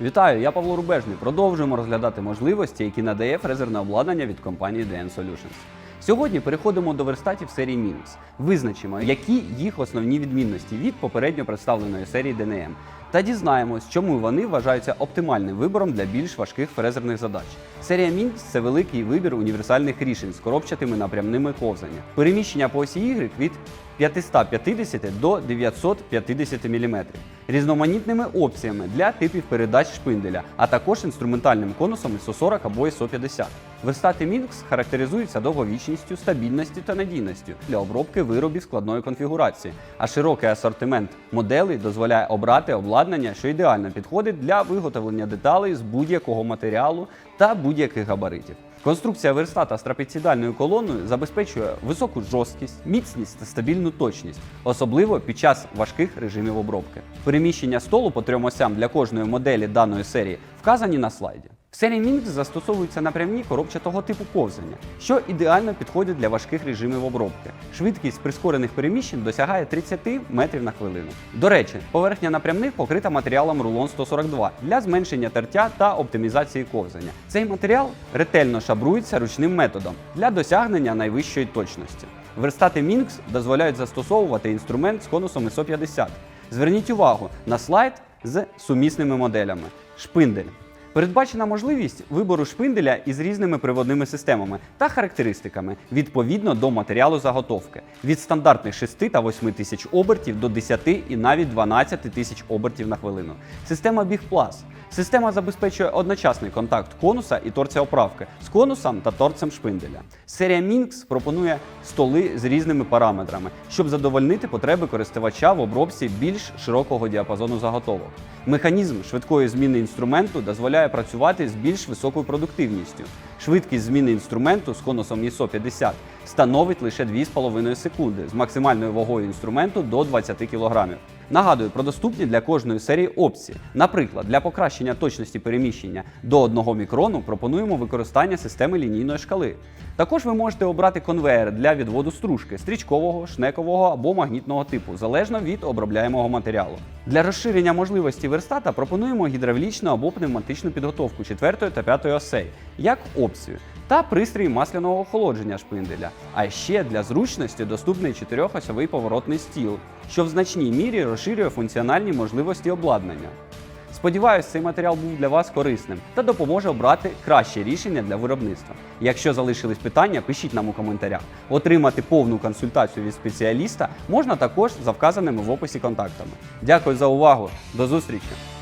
Вітаю, я Павло Рубежний. Продовжуємо розглядати можливості, які надає фрезерне обладнання від компанії DN Solutions. Сьогодні переходимо до верстатів серії Мінус. Визначимо, які їх основні відмінності від попередньо представленої серії DNM. Та дізнаємось, чому вони вважаються оптимальним вибором для більш важких фрезерних задач. Серія Minix – це великий вибір універсальних рішень з коробчатими напрямними ковзання. Переміщення по осі Y від 550 до 950 мм, різноманітними опціями для типів передач шпинделя, а також інструментальним конусом ISO 40 або ISO 50. Верстати Minix характеризуються довговічністю, стабільністю та надійністю для обробки виробів складної конфігурації, а широкий асортимент моделей дозволяє обрати обладнання, що ідеально підходить для виготовлення деталей з будь-якого матеріалу та будь-яких габаритів. Конструкція верстата з трапецідальною колоною забезпечує високу жорсткість, міцність та стабільну точність, особливо під час важких режимів обробки. Переміщення столу по трьом осям для кожної моделі даної серії вказані на слайді. В серії Minix застосовуються напрямні коробчатого типу ковзання, що ідеально підходять для важких режимів обробки. Швидкість прискорених переміщень досягає 30 метрів на хвилину. До речі, поверхня напрямних покрита матеріалом рулон 142 для зменшення тертя та оптимізації ковзання. Цей матеріал ретельно шабрується ручним методом для досягнення найвищої точності. Верстати Minx дозволяють застосовувати інструмент з конусом ISO 50. Зверніть увагу на слайд з сумісними моделями. Шпиндель. Передбачена можливість вибору шпинделя із різними приводними системами та характеристиками відповідно до матеріалу заготовки від стандартних 6 та 8 тисяч обертів до 10 і навіть 12 тисяч обертів на хвилину. Система BigPlus. Система забезпечує одночасний контакт конуса і торця оправки з конусом та торцем шпинделя. Серія Minx пропонує столи з різними параметрами, щоб задовольнити потреби користувача в обробці більш широкого діапазону заготовок. Механізм швидкої зміни інструменту дозволяє працювати з більш високою продуктивністю. Швидкість зміни інструменту з конусом ISO 50 становить лише 2,5 секунди з максимальною вагою інструменту до 20 кг. Нагадую про доступні для кожної серії опції. Наприклад, для покращення точності переміщення до 1 мікрону пропонуємо використання системи лінійної шкали. Також ви можете обрати конвеєр для відводу стружки стрічкового, шнекового або магнітного типу, залежно від обробляємого матеріалу. Для розширення можливості верстата пропонуємо гідравлічну або пневматичну підготовку 4 та 5 осей, як опцію, та пристрій масляного охолодження шпинделя. А ще для зручності доступний чотирьохосьовий поворотний стіл, що в значній мірі розширює функціональні можливості обладнання. Сподіваюсь, цей матеріал був для вас корисним та допоможе обрати краще рішення для виробництва. Якщо залишились питання, пишіть нам у коментарях. Отримати повну консультацію від спеціаліста можна також за вказаними в описі контактами. Дякую за увагу. До зустрічі!